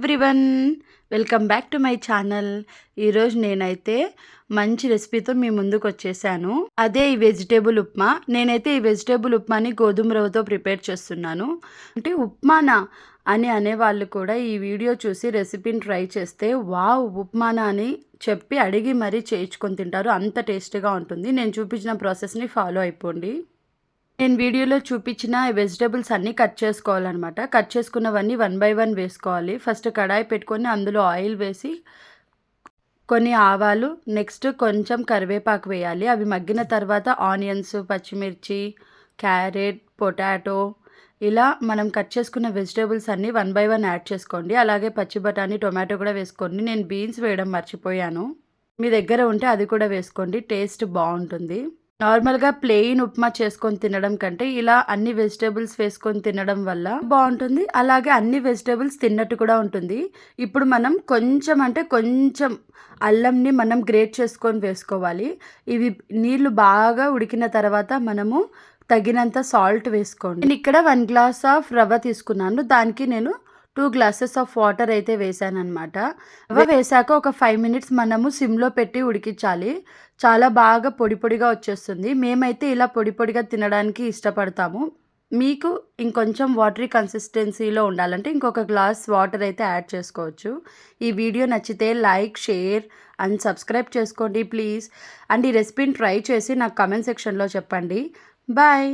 Everyone! Welcome back to my channel. ఈరోజు నేనైతే మంచి రెసిపీతో మీ ముందుకు వచ్చేసాను అదే ఈ వెజిటేబుల్ ఉప్మా. నేనైతే ఈ వెజిటేబుల్ ఉప్మాని గోధుమ రవ్వతో ప్రిపేర్ చేస్తున్నాను. అంటే ఉప్మానా అని అనేవాళ్ళు కూడా ఈ వీడియో చూసి రెసిపీని ట్రై చేస్తే వావ్! ఉప్మానా అని చెప్పి అడిగి మరీ చేయించుకొని తింటారు. అంత టేస్టీగా ఉంటుంది. నేను చూపించిన ప్రాసెస్ని ఫాలో అయిపోండి. నేను వీడియోలో చూపించిన వెజిటేబుల్స్ అన్నీ కట్ చేసుకోవాలన్నమాట. కట్ చేసుకున్నవన్నీ వన్ బై వన్ వేసుకోవాలి. ఫస్ట్ కడాయి పెట్టుకొని అందులో ఆయిల్ వేసి కొన్ని ఆవాలు నెక్స్ట్ కొంచెం కరివేపాకు వేయాలి. అవి మగ్గిన తర్వాత ఆనియన్స్ పచ్చిమిర్చి క్యారెట్ పొటాటో ఇలా మనం కట్ చేసుకున్న వెజిటేబుల్స్ అన్నీ వన్ బై వన్ యాడ్ చేసుకోండి. అలాగే పచ్చి బఠానీ టొమాటో కూడా వేసుకోండి. నేను బీన్స్ వేయడం మర్చిపోయాను. మీ దగ్గర ఉంటే అది కూడా వేసుకోండి. టేస్ట్ బాగుంటుంది. నార్మల్గా ప్లెయిన్ ఉప్మా చేసుకొని తినడం కంటే ఇలా అన్ని వెజిటేబుల్స్ వేసుకొని తినడం వల్ల బాగుంటుంది. అలాగే అన్ని వెజిటేబుల్స్ తిన్నట్టు కూడా ఉంటుంది. ఇప్పుడు మనం కొంచెం అంటే కొంచెం అల్లంని మనం గ్రేట్ చేసుకొని వేసుకోవాలి. ఇవి నీళ్ళు బాగా ఉడికిన తర్వాత మనము తగినంత సాల్ట్ వేసుకోండి. నేను ఇక్కడ వన్ గ్లాస్ ఆఫ్ రవ్వ తీసుకున్నాను. దానికి నేను టూ గ్లాసెస్ ఆఫ్ వాటర్ అయితే వేసాను అనమాట రవ్వ వేసాక ఒక ఫైవ్ మినిట్స్ మనము సిమ్లో పెట్టి ఉడికించాలి. చాలా బాగా పొడి పొడిగా వచ్చేస్తుంది. మేమైతే ఇలా పొడి పొడిగా తినడానికి ఇష్టపడతాము. మీకు ఇంకొంచెం వాటరీ కన్సిస్టెన్సీలో ఉండాలంటే ఇంకొక గ్లాస్ వాటర్ అయితే యాడ్ చేసుకోవచ్చు. ఈ వీడియో నచ్చితే లైక్ షేర్ అండ్ సబ్స్క్రైబ్ చేసుకోండి ప్లీజ్. అండ్ ఈ రెసిపీని ట్రై చేసి నాకు కమెంట్ సెక్షన్లో చెప్పండి. బాయ్!